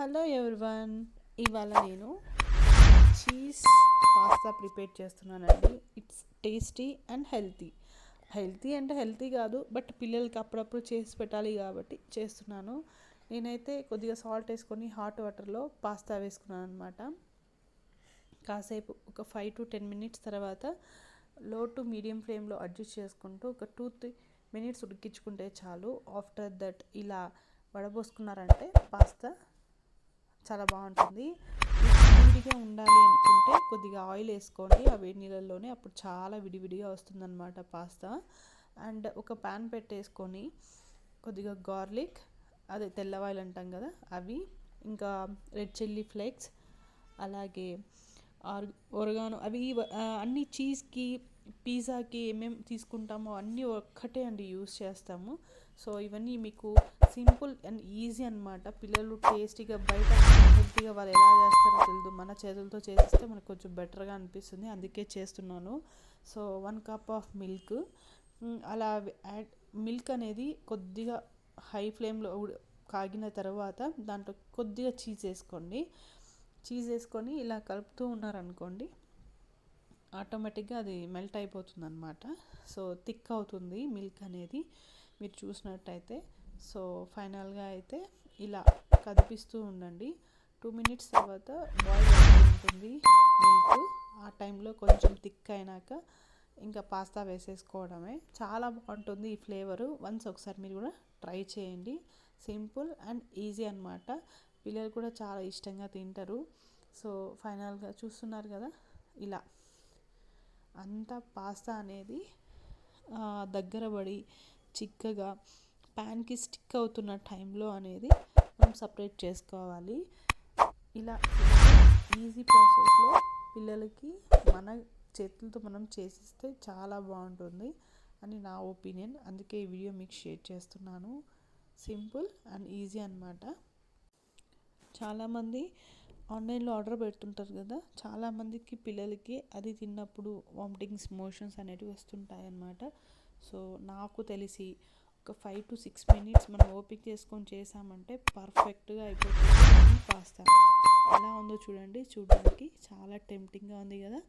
Hello everyone ఇవాళ నేను cheese pasta prepare చేస్తున్నానండి. It's tasty and healthy healthy అంటే హెల్తీ కాదు బట్ పిల్లలకి అప్పుడప్పుడు చేసి పెట్టాలి కాబట్టి చేస్తున్నాను. నేనైతే కొద్దిగా సాల్ట్ వేసుకొని హాట్ వాటర్లో పాస్తా వేసుకున్నాను అనమాట కాసేపు ఒక ఫైవ్ టు టెన్ మినిట్స్ తర్వాత లో టు మీడియం ఫ్లేమ్లో అడ్జస్ట్ చేసుకుంటూ ఒక టూ త్రీ మినిట్స్ ఉడికించుకుంటే చాలు. ఆఫ్టర్ దట్ ఇలా వడబోసుకున్నారంటే పాస్తా చాలా బాగుంటుంది. విడివిడిగా ఉండాలి అనుకుంటే కొద్దిగా ఆయిల్ వేసుకోండి. ఆ వేడి నీళ్ళల్లోనే అప్పుడు చాలా విడివిడిగా వస్తుందన్నమాట పాస్తా. అండ్ ఒక ప్యాన్ పెట్టేసుకొని కొద్దిగా గార్లిక్ అదే తెల్లవాయిలు అంటాం కదా అవి ఇంకా రెడ్ చిల్లీ ఫ్లేక్స్ అలాగే ఆర్ ఒరగాను అవి అన్ని చీజ్కి పిజ్జాకి ఏమేమి తీసుకుంటామో అన్నీ ఒక్కటే అండి యూస్ చేస్తాము. సో ఇవన్నీ మీకు సింపుల్ అండ్ ఈజీ అనమాట పిల్లలు టేస్టీగా బయట హెల్తీగా వాళ్ళు ఎలా చేస్తారో తెలియదు మన చేతులతో చేస్తే మనకు కొంచెం బెటర్గా అనిపిస్తుంది. అందుకే చేస్తున్నాను. So one cup of milk. అలా యాడ్ మిల్క్ అనేది కొద్దిగా హై ఫ్లేమ్లో కాగిన తర్వాత దాంట్లో కొద్దిగా చీజ్ వేసుకోండి. చీజ్ వేసుకొని ఇలా కలుపుతూ ఉన్నారనుకోండి ఆటోమేటిక్గా అది మెల్ట్ అయిపోతుంది అనమాట సో థిక్ అవుతుంది మిల్క్ అనేది మీరు చూసినట్టయితే. సో ఫైనల్గా అయితే ఇలా కదిపిస్తూ ఉండండి. టూ మినిట్స్ తర్వాత బాయిల్ ఉంటుంది మిల్క్. ఆ టైంలో కొంచెం థిక్ అయినాక ఇంకా పాస్తా వేసేసుకోవడమే. చాలా బాగుంటుంది ఈ ఫ్లేవరు. వన్స్ ఒకసారి మీరు కూడా ట్రై చేయండి. సింపుల్ అండ్ ఈజీ అనమాట పిల్లలు కూడా చాలా ఇష్టంగా తింటారు. సో ఫైనల్గా చూస్తున్నారు కదా ఇలా. అంతా పాస్తా అనేది దగ్గర పడి చిక్కగా ప్యాన్కి స్టిక్ అవుతున్న టైంలో అనేది మనం సపరేట్ చేసుకోవాలి. ఇలా ఈజీ ప్రాసెస్లో పిల్లలకి మన చేతులతో మనం చేసిస్తే చాలా బాగుంటుంది అని నా ఒపీనియన్. అందుకే ఈ వీడియో మీకు షేర్ చేస్తున్నాను. సింపుల్ అండ్ ఈజీ అనమాట చాలామంది ఆన్లైన్లో ఆర్డర్ పెడుతుంటారు కదా చాలామందికి పిల్లలకి అది తిన్నప్పుడు వామిటింగ్స్ మోషన్స్ అనేటివి వస్తుంటాయి అన్నమాట సో నాకు తెలిసి ఒక ఫైవ్ టు సిక్స్ మినిట్స్ మనం ఓపిక చేసుకొని చేసామంటే పర్ఫెక్ట్గా అయిపోతుంది. పాస్తా. ఎలా ఉందో చూడండి. చూడడానికి చాలా టెంప్టింగ్గా ఉంది కదా.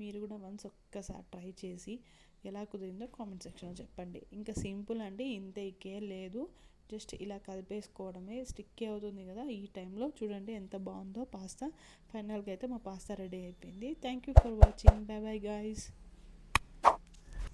మీరు కూడా వన్స్ ఒక్కసారి ట్రై చేసి ఎలా కుదిరిందో కామెంట్ సెక్షన్లో చెప్పండి. ఇంకా సింపుల్ అండి ఇంత కేర్ లేదు. జస్ట్ ఇలా కలిపేసుకోవడమే స్టిక్ అవుతుంది కదా ఈ టైంలో. చూడండి ఎంత బాగుందో పాస్తా. ఫైనల్గా అయితే మా పాస్తా రెడీ అయిపోయింది. Thank you for watching bye bye guys